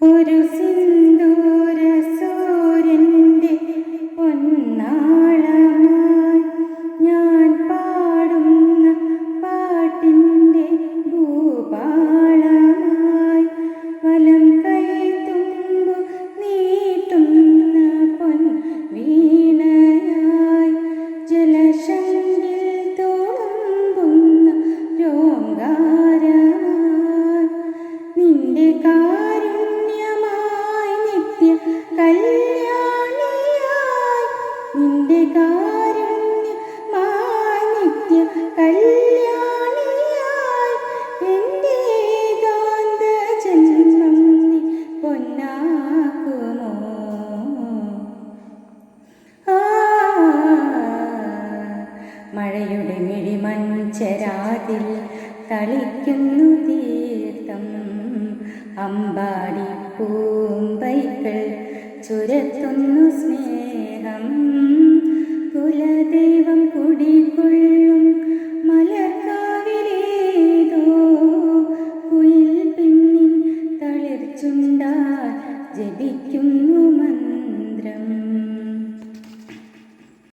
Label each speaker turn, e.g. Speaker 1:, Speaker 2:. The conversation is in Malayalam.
Speaker 1: ഒരു സിന്ദൂര സൂര്യന്റെ പൊന്നാളമായി ഞാൻ പാടുന്ന പാട്ടിന്റെ ഭൂപാളമായി വലം കൈ തുമ്പു നീട്ടുന്ന പൊൻ വീണയായി ജലശങ്കിൽ തുളുമ്പുന്ന രോങ്കാരമായി നിന്റെ നിത്യ കല്യാണിയായി നിന്റെ കാരുണ്യമായി നിത്യ കല്യാണിയായി എന്റെ ഏകാന്ത ജന്മം നീ പൊന്നാക്കുമോ? മഴയുടെ മിഴിമഞ്ചരാതിൽ തളിക്കുന്നു തീർത്ഥം. അമ്പാടി പൂമ്പൈകൾ ചുരത്തുന്നു സ്നേഹം. കുലദൈവം കുടികൊള്ളും. മലർക്കാവിലേതോ. കുയിൽ പെണ്ണിൻ തളിർച്ചുണ്ടാൽ ജപിക്കുന്നു മന്ത്രം.